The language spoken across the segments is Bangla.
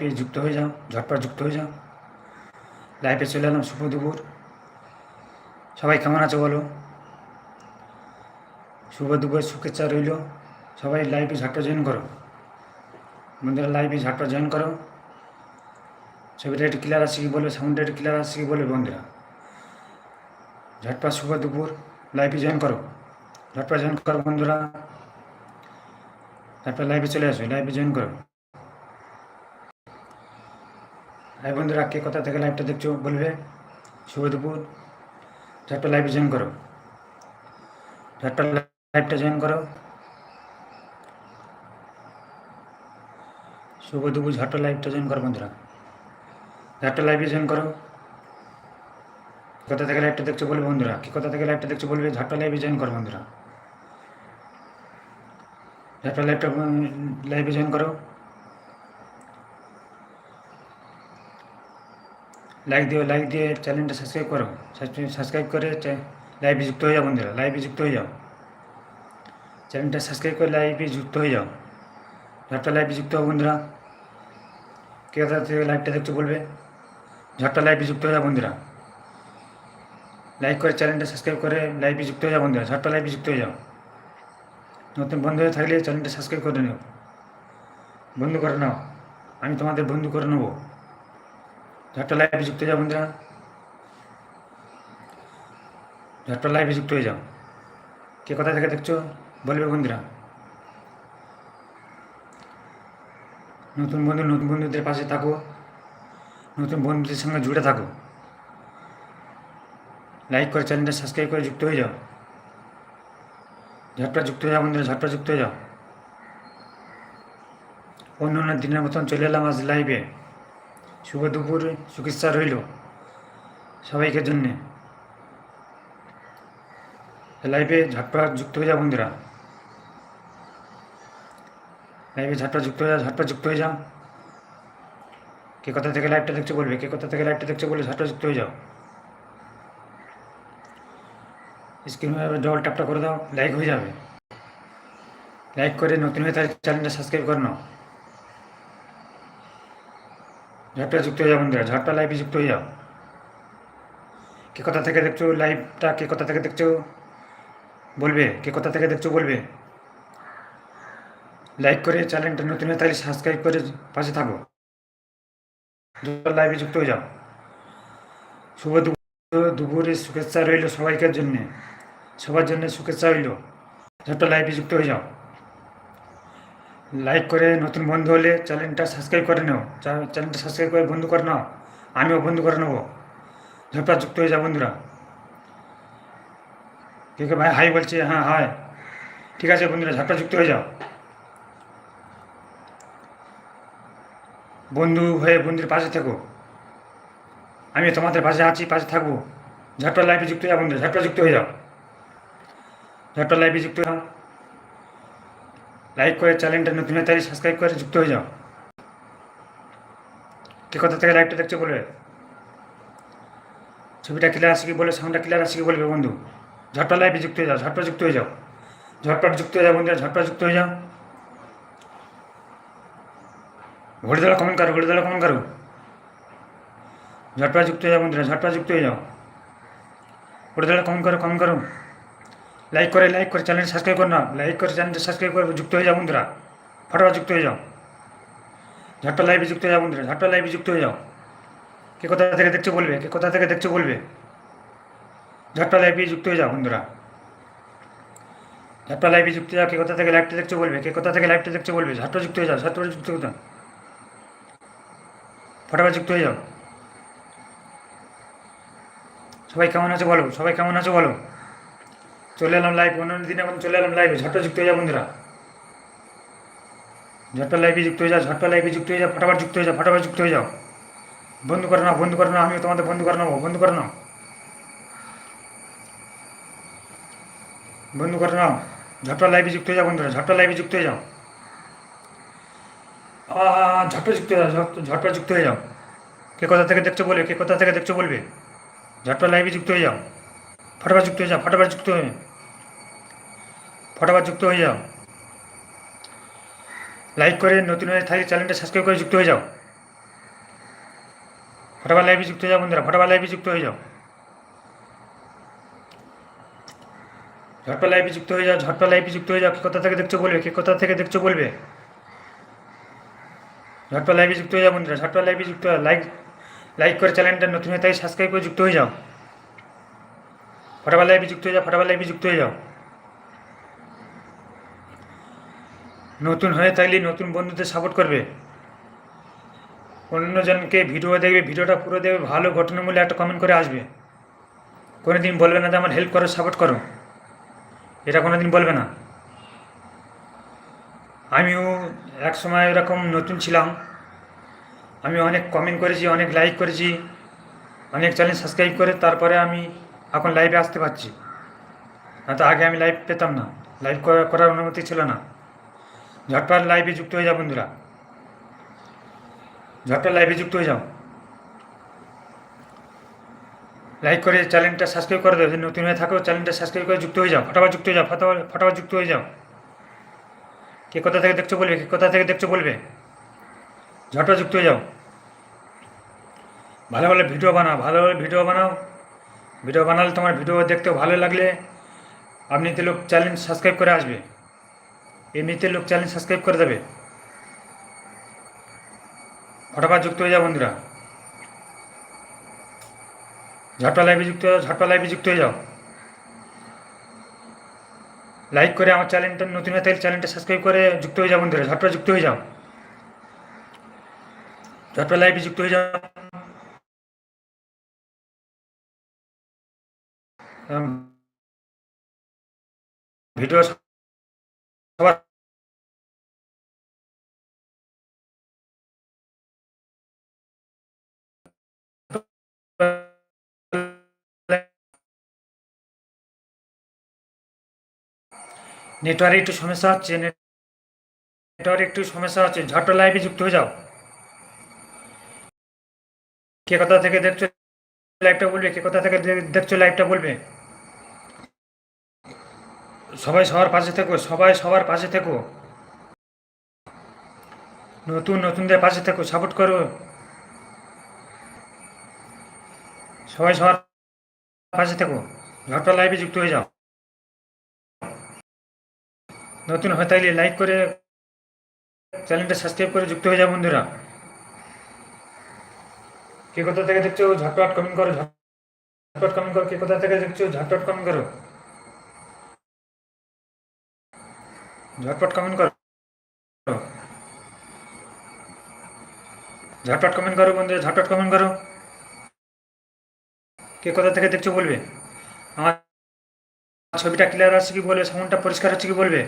লাইভে যুক্ত হয়ে যাও, ঝটপট যুক্ত হয়ে যাও। লাইভে চলে এলাম শুভ দুপুর। সবাই কেমন আছো বলো? শুভ দুপুর শুভেচ্ছা রইল। সবাই লাইভে ঝটপট জয়েন করো। বন্ধুরা লাইভে ঝটপট জয়েন করো। ছবিটা একটু ক্লিয়ার আসছে কি বলবে সাউন্ডটা একটু ক্লিয়ার আসছে কি বলবে বন্ধুরা? ঝটপট শুভ দুপুর লাইভে জয়েন করো। ঝটপট জয়েন করো বন্ধুরা। ঝটপট লাইভে চলে আসো লাইভে জয়েন করো। হাই বন্ধুরা, কে কোথা থেকে লাইভটা দেখছ বলবে? শুভ দুপুর ঝটপট লাইভে জয়েন করো। ঝটপট লাইভটা জয়েন করো। শুভ দুপুর ঝটপট লাইভটা জয়েন করো বন্ধুরা। ঝটপট লাইভে জয়েন করো। কোথা থেকে লাইভটা দেখছ বলবে বন্ধুরা? কি কোথা থেকে লাইভটা দেখছ বলবে? ঝটপট লাইভে জয়েন করো বন্ধুরা। ঝটপট লাইভটা লাইভে জয়েন করো। লাইক দিও লাইক দিয়ে চ্যানেলটা সাবস্ক্রাইব করো। সাবস্ক্রাইব করে লাইভে যুক্ত হয়ে যাও বন্ধুরা লাইভে যুক্ত হয়ে যাও। চ্যানেলটা সাবস্ক্রাইব করে লাইভে যুক্ত হয়ে যাও। ঝটপট লাইভে যুক্ত হও বন্ধুরা। কে কোথা থেকে লাইভটা দেখতে বলবে? ঝটপট লাইভে যুক্ত হয়ে যাও বন্ধুরা। লাইক করে চ্যানেলটা সাবস্ক্রাইব করে লাইভে যুক্ত হয়ে যাও বন্ধুরা, ঝটপট লাইভে যুক্ত হয়ে যাও। নতুন বন্ধু হয়ে থাকলে চ্যানেলটা সাবস্ক্রাইব করে নিও। বন্ধু করে নাও। আমি তোমাদের বন্ধু করে নেব। ঝটপট লাইভে যুক্ত হয়ে যাও বন্ধুরা। ঝটপট লাইভে যুক্ত হয়ে যাও। কে কোথা থেকে দেখছ? বলবে বন্ধুরা। নতুন বন্ধু, নতুন বন্ধুদের পাশে থাকো। নতুন বন্ধুদের সঙ্গে জুড়ে থাকো। লাইক করে চ্যানেলটা সাবস্ক্রাইব করে যুক্ত হয়ে যাও। ঝটপট যুক্ত হয়ে যাও বন্ধুরা ঝটপট যুক্ত হয়ে যাও। অন্য অন্য দিনের মতন চলে এলাম আজ লাইভে শুভ দুপুর চিকিৎসা রইল সবাইকে জন্যে। লাইভে ঝটপট যুক্ত হয়ে যাও বন্ধুরা। লাইভে ঝটপট যুক্ত হয়ে যাও ঝটপট যুক্ত হয়ে যাও। কে কোথা থেকে লাইভটা দেখছ বলবে? কে কোথা থেকে লাইভটা দেখছ বলে ঝটপট যুক্ত হয়ে যাও। স্ক্রিনে ডবল ট্যাপটা করে দাও লাইক হয়ে যাবে। লাইক করে নতুন হয়ে তার চ্যানেলটা সাবস্ক্রাইব করে নাও। ঝটপট যুক্ত হয়ে যাও বন্ধুরা ঝটপট লাইভে যুক্ত হয়ে যাও। কে কোথা থেকে দেখছ লাইভটা কে কোথা থেকে দেখছ? বলবে। কে কোথা থেকে দেখছ বলবে। লাইক করে চ্যানেলটা নতুন হয়ে তাহলে সাবস্ক্রাইব করে পাশে থাকো। লাইভে যুক্ত হয়ে যাও। শুভ দুপুর। দুপুরে শুভেচ্ছা রইল সবাইকার জন্যে। সবার জন্য শুভেচ্ছা রইল। ঝটপট লাইভে যুক্ত হয়ে যাও। লাইক করে নতুন বন্ধু হলে চ্যানেলটা সাবস্ক্রাইব করে নাও। চ্যানেলটা সাবস্ক্রাইব করে বন্ধু করে নাও। আমিও বন্ধু করে নেব। ঝটপট যুক্ত হয়ে যাও বন্ধুরা। কে কে ভাই হাই বলছে হ্যাঁ হাই ঠিক আছে বন্ধুরা ঝটপট যুক্ত হয়ে যাও। বন্ধু হয়ে বন্ধুর পাশে থেকো। আমি তোমাদের পাশে আছি, পাশে থাকব। ঝটপট লাইভে যুক্ত হয়ে যাও বন্ধুরা ঝটপট যুক্ত হয়ে যাও। ঝটপট লাইভে যুক্ত হয়ে যাও। লাইক করে চ্যানেলটা নতুন হয়ে তাই সাবস্ক্রাইব করে যুক্ত হয়ে যাও। কে কোথা থেকে লাইভটা দেখছ বলবে ছবিটা ক্লিয়ার আসে কি বলে? সাউন্ডটা ক্লিয়ার আসে কি বলবে বন্ধু? ঝটপট লাইভে যুক্ত হয়ে যাও, ঝটপট যুক্ত হয়ে যাও। ঝটপট যুক্ত হয়ে যাও বন্ধুরা, ঝটপট যুক্ত হয়ে যাও। ঘড়ি দলা কমেন্ট করো ঘড়ি দলা কমেন্ট করো। ঝটপট যুক্ত হয়ে যাও বন্ধুরা, ঝটপট যুক্ত হয়ে যাও। ঘড়ি দলা কমেন্ট করো কমেন্ট করো। লাইক করে লাইক করে চ্যানেল সাবস্ক্রাইব করো না। লাইক করে চ্যানেলটা সাবস্ক্রাইব করে যুক্ত হয়ে যাও বন্ধুরা। ফটোফট যুক্ত হয়ে যাও। ঝটপট লাইভে যুক্ত হয়ে যাও বন্ধুরা। ঝটপট লাইভে যুক্ত হয়ে যাও। কে কোথা থেকে দেখছ বলবে? কে কোথা থেকে দেখছ বলবে? ঝটপট লাইভে যুক্ত হয়ে যাও বন্ধুরা। ঝটপট লাইভে যুক্ত যাও। কে কোথা থেকে লাইভটা দেখছ বলবে? কে কোথা থেকে লাইভটা দেখছ বলবে? ঝটপট যুক্ত হয়ে যাও। ঝটপট যুক্ত হয়ে যাও। ফটোফট যুক্ত হয়ে যাও। সবাই কেমন আছো বলো? সবাই কেমন আছো বলো? চলে এলাম লাইভ অন্য দিনে এখন চলে এলাম লাইভে ঝটপট যুক্ত হয়ে যাও বন্ধুরা ঝটপট লাইভে যুক্ত হয়ে যাও ঝটপট লাইভে যুক্ত হয়ে যাও ফটাফট যুক্ত হয়ে যাও ফটাফট যুক্ত হয়ে যাও বন্ধু করে নাও বন্ধু করে নাও আমিও তোমাদের বন্ধু করে নেব বন্ধু করে নাও বন্ধু করে নাও ঝটপট লাইভে যুক্ত হয়ে যাও বন্ধুরা ঝটপট লাইভে যুক্ত হয়ে যাও আহ, ঝটপট যুক্ত হয়ে যাও ঝট- ঝটপট যুক্ত হয়ে যাও কে কোথা থেকে দেখছ বলবে কে কোথা থেকে দেখছ বলবে ঝটপট লাইভে যুক্ত হয়ে যাও ফটাফট যুক্ত হয়ে যাও ফটাফট যুক্ত হয়ে ফটাফট যুক্ত হয়ে যাও লাইক করে নতুন হয়ে থাকলে চ্যানেলটা সাবস্ক্রাইব করে যুক্ত হয়ে যাও ফটাফট লাইভে যুক্ত হয়ে যাও বন্ধুরা ফটাফট লাইভে যুক্ত হয়ে যাও ঝটপট লাইভে যুক্ত হয়ে যাও ঝটপট লাইভে যুক্ত হয়ে যাও কে কোথা থেকে দেখছ বলবে কে কোথা থেকে দেখছ বলবে ঝটপট লাইভে যুক্ত হয়ে যাও বন্ধুরা ঝটপট লাইভে যুক্ত হয়ে লাইক লাইক করে চ্যানেলটা নতুন হয়ে থাকে সাবস্ক্রাইব করে যুক্ত হয়ে যাও ফটাফট লাইভে যুক্ত হয়ে যাও ফটাফট লাইভে যুক্ত হয়ে যাও নতুন হয়ে থাকলে নতুন বন্ধুদের সাপোর্ট করবে। অন্যজনকে ভিডিও দেখবে, ভিডিওটা পুরো দেখবে, ভালো ঘটনামূল্যে একটা কমেন্ট করে আসবে। দিন বলবে না যে আমার হেল্প করো সাপোর্ট করো। এটা দিন বলবে না। আমিও এক সময় এরকম নতুন ছিলাম। আমি অনেক কমেন্ট করেছি, অনেক লাইক করেছি, অনেক চ্যানেল সাবস্ক্রাইব করে তারপরে আমি এখন লাইভে আসতে পারছি। না তো আগে আমি লাইভ পেতাম না। লাইভ করার অনুমতি ছিল না। ঝটপট লাইভে যুক্ত হয়ে যাও বন্ধুরা। ঝটপট লাইভে যুক্ত হয়ে যাও। লাইক করে চ্যানেলটা সাবস্ক্রাইব করে দেবে যদি নতুন হয়ে থাকো চ্যানেলটা সাবস্ক্রাইব করে যুক্ত হয়ে যাও। ফটাফট যুক্ত হয়ে যাও, ফটাফট ফটাফট যুক্ত হয়ে যাও। কে কোথা থেকে দেখছ বলবে? কে কোথা থেকে দেখছ বলবে? ঝটপট যুক্ত হয়ে যাও। ভালো ভালো ভিডিও বানাও, ভালো ভালো ভিডিও বানাও। ভিডিও বানালে তোমার ভিডিও দেখতে ভালো লাগলে। আপনি তো লোক চ্যানেল সাবস্ক্রাইব করে আসবে। এমনিতে লোক চ্যানেল সাবস্ক্রাইব করে দেবে। ফটাফট যুক্ত হয়ে যাও বন্ধুরা। ঝটপা লাইভে যুক্ত হয়ে যাও ঝটপা লাইভে যুক্ত হয়ে যাও। লাইক করে আমার চ্যানেলটা নতুন হয়ে থাকলে চ্যানেলটা সাবস্ক্রাইব করে যুক্ত হয়ে যাও বন্ধুরা ঝটপা যুক্ত হয়ে যাও। ঝটপা লাইভে যুক্ত হয়ে যাও। ভিডিও নেটওয়ার্কে একটু সমস্যা হচ্ছে, নেটওয়ার্ক একটু সমস্যা হচ্ছে। ঝটপট লাইভে যুক্ত হয়ে যাও। কে কোথা থেকে দেখছ লাইভটা বলবে? কে কোথা থেকে দেখছ লাইভটা বলবে? সবাই সবার পাশে থেকো, সবাই সবার পাশে থেকো। নতুন নতুনদের পাশে থেকো সাপোর্ট করো। সবাই সবার পাশে থেকো ঝটপট লাইভে যুক্ত হয়ে যাও। নতুন হয়ে থাকলে লাইক করে চ্যানেলটা সাবস্ক্রাইব করে যুক্ত হয়ে যাও বন্ধুরা। কে কোথা থেকে দেখছ ঝটপট কমেন্ট করো ঝটপট কমেন্ট করো, কে কোথা থেকে দেখছ ঝটপট কমেন্ট করো। ঝটপট কমেন্ট করো। ঝটপট কমেন্ট করো বন্ধুরা ঝটপট কমেন্ট করো। কে কোথা থেকে দেখছ বলবে? আমার ছবিটা ক্লিয়ার আছে কি বলবে? সাউন্ডটা পরিষ্কার হচ্ছে কি বলবে?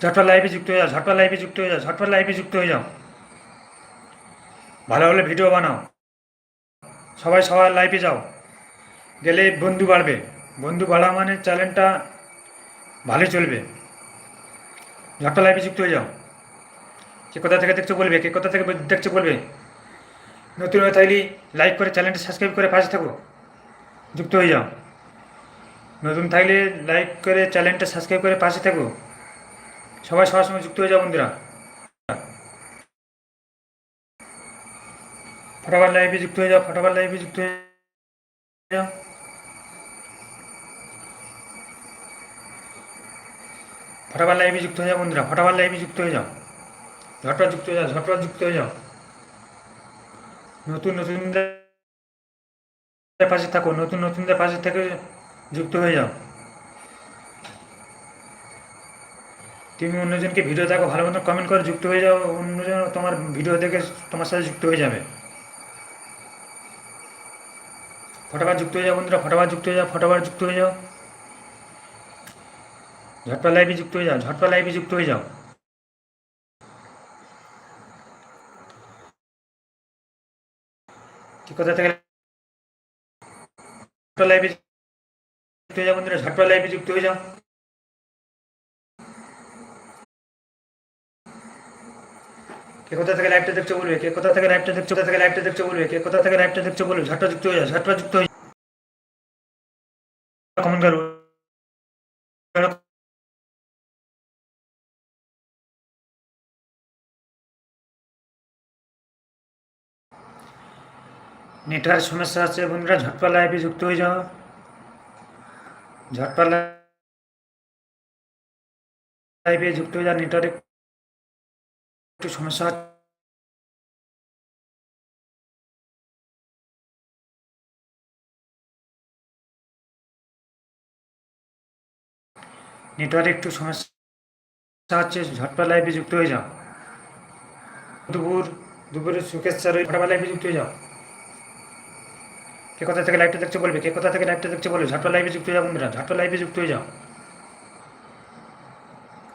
ঝটপট লাইভে যুক্ত হয়ে যাও, ঝটপট লাইভে যুক্ত হয়ে যাও, ঝটপট লাইভে যুক্ত হয়ে যাও। ভালো ভালো ভিডিও বানাও। সবাই সবার লাইভে যাও। গেলে বন্ধু বাড়বে। বন্ধু বাড়া মানে চ্যানেলটা ভালো চলবে। ঝটপট লাইভে যুক্ত হয়ে যাও। কে কোথা থেকে দেখছ বলবে? কে কোথা থেকে দেখছ বলবে? নতুন হয়ে থাকলে লাইক করে চ্যানেলটা সাবস্ক্রাইব করে পাশে থাকো। যুক্ত হয়ে যাও। নতুন থাকলে লাইক করে চ্যানেলটা সাবস্ক্রাইব করে পাশে থাকো। সবাই সবার সঙ্গে যুক্ত হয়ে যাও বন্ধুরা। ফটাফট লাইভে যুক্ত হয়ে যাও, ফটাফট লাইভে যুক্ত হয়ে যাও। ফটাফট লাইভে যুক্ত হয়ে যাও বন্ধুরা ফটাফট লাইভে যুক্ত হয়ে যাও ঝটপট যুক্ত হয়ে যাও ঝটপট যুক্ত হয়ে যাও নতুন নতুনদের পাশে থাকো নতুন নতুনদের পাশে থেকে যুক্ত হয়ে যাও তুমি অন্যজনকে ভিডিও দেখো ভালো মতো কমেন্ট করে যুক্ত হয়ে যাও অন্যজন তোমার ভিডিও দেখে তোমার সাথে যুক্ত হয়ে যাবে ফটোবার যুক্ত হয়ে যাও বন্ধুরা ফটোবার যুক্ত হয়ে যাও ফটোবার যুক্ত হয়ে যাও ঝটপা লাইভে যুক্ত হয়ে যাও ঝটপা লাইভে যুক্ত হয়ে যাও। কি কোথা থেকে লাইভে যুক্ত হয়ে যাও বন্ধুরা ঝটপা লাইভে যুক্ত হয়ে যাও। কে কোথা থেকে লাইভটা দেখছ বলবে? কে কোথা থেকে লাইভটা দেখছ? কোথা থেকে লাইভটা দেখছ বলবে? কে কোথা থেকে লাইভটা দেখছ বলবে? ঝটপা যুক্ত হয়ে যাও ঝটপা যুক্ত হয়ে কমেন্ট করো। নেটওয়ার্ক সমস্যা আছে বন্ধুরা ঝটপা লাইভে যুক্ত হয়ে যাও। ঝটপা লাইভে যুক্ত হয়ে যাও, নেটওয়ার্ক একটু সমস্যা নেটওয়ার্ক একটু সমস্যা হচ্ছে ঝটপা লাইভে যুক্ত হয়ে যাও। দুপুর দুপুরে সুখের স্যার ফটাফট লাইভে যুক্ত হয়ে যাও। কে কোথা থেকে লাইভটা দেখছে বলবে কে কোথা থেকে লাইভটা দেখছে বলবে ঝটপা লাইভে যুক্ত হয়ে যাও বন্ধুরা ঝটপা লাইভে যুক্ত হয়ে যাও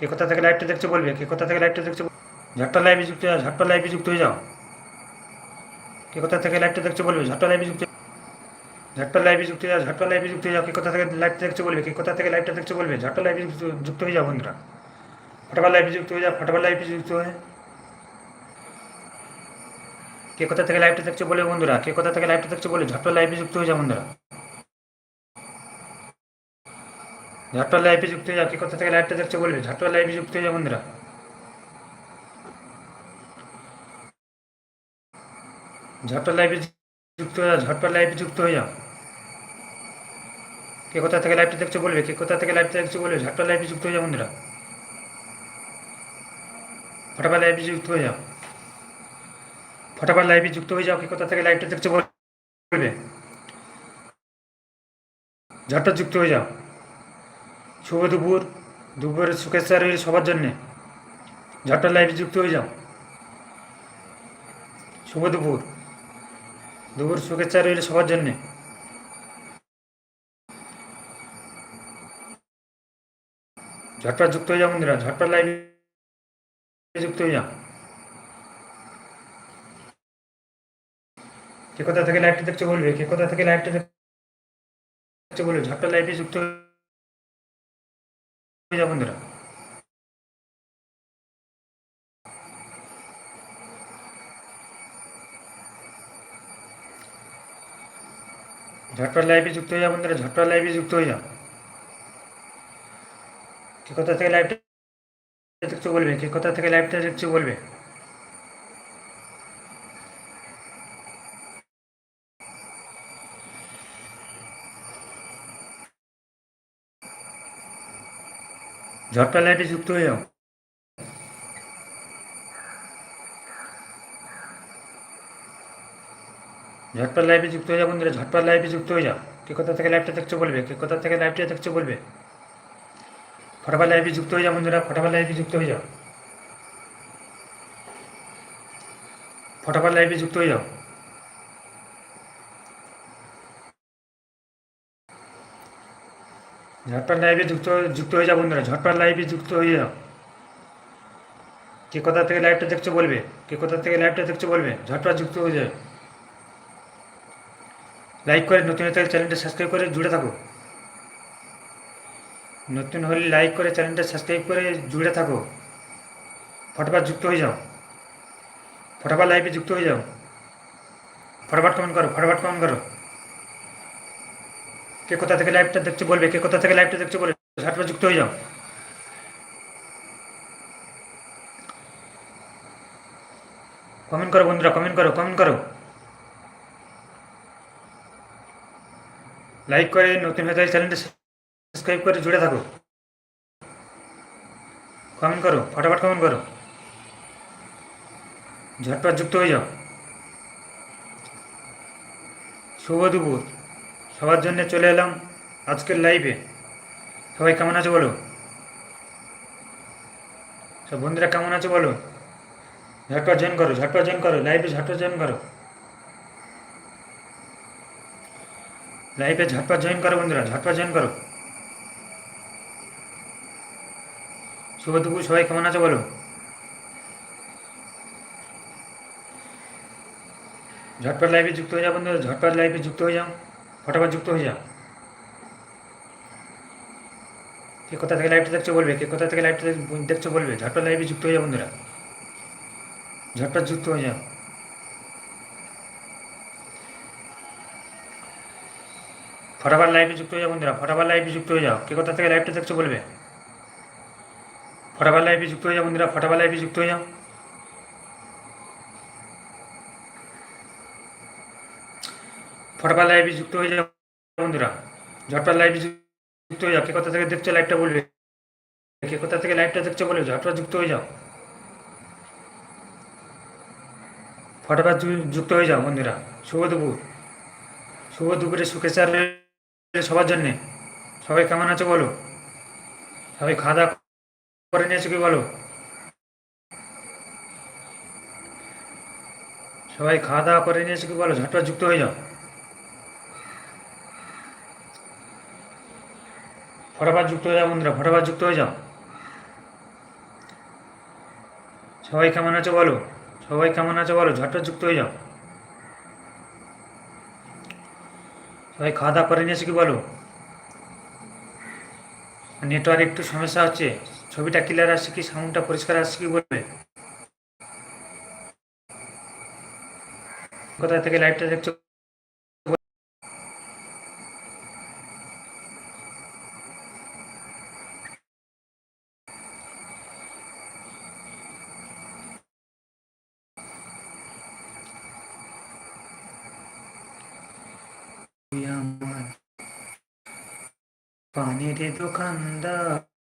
কে কোথা থেকে লাইভটা দেখছে বলবে কে কোথা থেকে লাইভটা দেখছে ঝটপা লাইভে যুক্ত হয়ে যাও ঝটপা লাইভে যুক্ত হয়ে যাও কে কোথা থেকে লাইভটা দেখছে বলবে ঝটপা লাইভে যুক্ত ঝটপা লাইভে যুক্ত হয়ে যাও ঝটপা লাইভে যুক্ত হয়ে যাও কে কোথা থেকে লাইভটা দেখছে বলবে কে কোথা থেকে লাইভটা দেখছে বলবে ঝটপা লাইভে যুক্ত- হয়ে যাও বন্ধুরা ফটাফট লাইভে যুক্ত হয়ে যাও ফটাফট লাইভে যুক্ত হয়ে কে কোথা থেকে লাইভটা দেখছে বলে বন্ধুরা? কে কোথা থেকে লাইভটা দেখছে বলে ঝটপট লাইভে যুক্ত হয়ে যাও বন্ধুরা। ঝটপট লাইভে যুক্ত হয়ে যাও, কে কোথা থেকে লাইভটা দেখছে বলবে ঝটপট লাইভে যুক্ত হয়ে যাও বন্ধুরা। ঝটপট লাইভে যুক্ত হয়ে যাও ঝটপট লাইভে যুক্ত হয়ে যাও। কে কোথা থেকে লাইভটা দেখছে বলবে? কে কোথা থেকে লাইভটা দেখছে বলবে? ঝটপট লাইভে যুক্ত হয়ে যাও বন্ধুরা। ফটাফট লাইভে যুক্ত হয়ে যাও। ফটাফট লাইভে যুক্ত হয়ে যাও, কি কোথা থেকে লাইভটা দেখছ বলবে। ঝটপট যুক্ত হয়ে যাও। শুভ দুপুর। দুপুরের শুভেচ্ছা রইল সবার জন্যে। ঝটপট লাইভে যুক্ত হয়ে যাও। শুভ দুপুর। দুপুর শুভেচ্ছা রইল সবার জন্যে। ঝটপট যুক্ত হয়ে যাও বন্ধুরা। ঝটপট লাইভে যুক্ত হয়ে যাও। কে কোথা থেকে লাইভটা দেখছে বলবে? কে কোথা থেকে লাইভটা দেখছে বলবে? ঝটপট লাইভে যুক্ত বন্ধুরা। ঝটপট লাইভে যুক্ত হয়ে যাও বন্ধুরা ঝটপট লাইভে যুক্ত হয়ে যাও কে কোথা থেকে লাইভটা দেখছ বলবে? কে কোথা থেকে লাইভটা দেখছ বলবে? ঝটপট লাইটে যুক্ত হয়ে যাও। ঝটপট লাইভে যুক্ত হয়ে যাও বন্ধুরা ঝটপট লাইভে যুক্ত হয়ে যাও। কে কোথা থেকে লাইভটা দেখছ বলবে? কে কোথা থেকে লাইভটা দেখছ বলবে? ফটাফট লাইভে যুক্ত হয়ে যাও বন্ধুরা, ফটাফট লাইভে যুক্ত হয়ে যাও। ফটাফট লাইভে যুক্ত হয়ে যাও। ঝটপট লাইভে যুক্ত যুক্ত হয়ে যাও বন্ধুরা, ঝটপট লাইভে যুক্ত হয়ে যাও। কে কোথা থেকে লাইভটা দেখছ বলবে? কে কোথা থেকে লাইভটা দেখছ বলবে? ঝটপট যুক্ত হয়ে যাও। লাইক করে নতুন হতে চ্যানেলটা সাবস্ক্রাইব করে জুড়ে থাকো। নতুন হলে লাইক করে চ্যানেলটা সাবস্ক্রাইব করে জুড়ে থাকো। ফটাফট যুক্ত হয়ে যাও। ফটাফট লাইভে যুক্ত হয়ে যাও। ফটাফট কমেন্ট করো, ফটাফট কমেন্ট করো। কে কোথা থেকে লাইভটা দেখছে বলবে, কে কোথা থেকে লাইভটা দেখছে বলবে ঝটপট যুক্ত হয়ে যাও। কমেন্ট করো বন্ধুরা কমেন্ট করো কমেন্ট করো। লাইক করে নতুন হয়ে চ্যানেলটা সাবস্ক্রাইব করে জুড়ে থাকো। কমেন্ট করো, ফটাফট কমেন্ট করো। ঝটপট যুক্ত হয়ে যাও। শুভ দুপুর। সবার জন্য চলে এলাম আজকের লাইভে সবাই কেমন আছো বলো? সব বন্ধুরা কেমন আছো বলো? ঝটপট জয়েন করো, ঝটপট জয়েন করো লাইভে ঝটপট জয়েন করো। লাইভে ঝটপট জয়েন করো বন্ধুরা, ঝটপট জয়েন করো। শুভ দুপুর সবাই কেমন আছো বলো? ঝটপট লাইভে যুক্ত হয়ে যাও বন্ধুরা, ঝটপট লাইভে যুক্ত হয়ে যাও। ফটাফট যুক্ত হয়ে যাও? কে কোথা থেকে লাইভটা দেখছ বলবে? কে কোথা থেকে লাইভটা দেখছ বলবে? ঝটপট লাইভে যুক্ত হয়ে যাও বন্ধুরা। ঝটপট যুক্ত হয়ে যাও। ফটাফট লাইভে যুক্ত হয়ে যাও বন্ধুরা। ফটাফট লাইভে যুক্ত হয়ে যাও। কে কোথা থেকে লাইভটা দেখছ বলবে? ফটাফট লাইভে যুক্ত হয়ে যাও বন্ধুরা। ফটাফট লাইভে যুক্ত হয়ে যাও। ফটোফট লাইভে যুক্ত হয়ে যাও বন্ধুরা। ঝটপট লাইভে যুক্ত হয়ে যাও। কে কোথা থেকে দেখছ লাইভটা বলবে? কে কোথা থেকে লাইভটা দেখছ বলবে ঝটপট যুক্ত হয়ে যাও। যু- যুক্ত হয়ে যাও, বন্ধুরা। শুভ দুপুর। শুভ দুপুরে সুখেচার সবার জন্যে। সবাই কেমন আছো বলো? সবাই খাওয়া দাওয়া করে নিয়েছো কি বলো? সবাই খাওয়া দাওয়া করে নিয়েছো কি বলো? ঝটপট যুক্ত হয়ে যাও। ফটাফট যুক্ত হয়ে যাও বন্ধুরা ফটাফট যুক্ত হয়ে যাও। সবাই কেমন আছো বলো? সবাই কেমন আছো বলো? ঝটপট যুক্ত হয়ে যাও। সবাই খাওয়া দাওয়া করে নিয়েছে কি বলো? নেটওয়ার্ক একটু সমস্যা হচ্ছে, ছবিটা ক্লিয়ার আসছে কি সাউন্ডটা পরিষ্কার আসছে কি বলবে? কোথা থেকে লাইভটা দেখছ? দোকানদার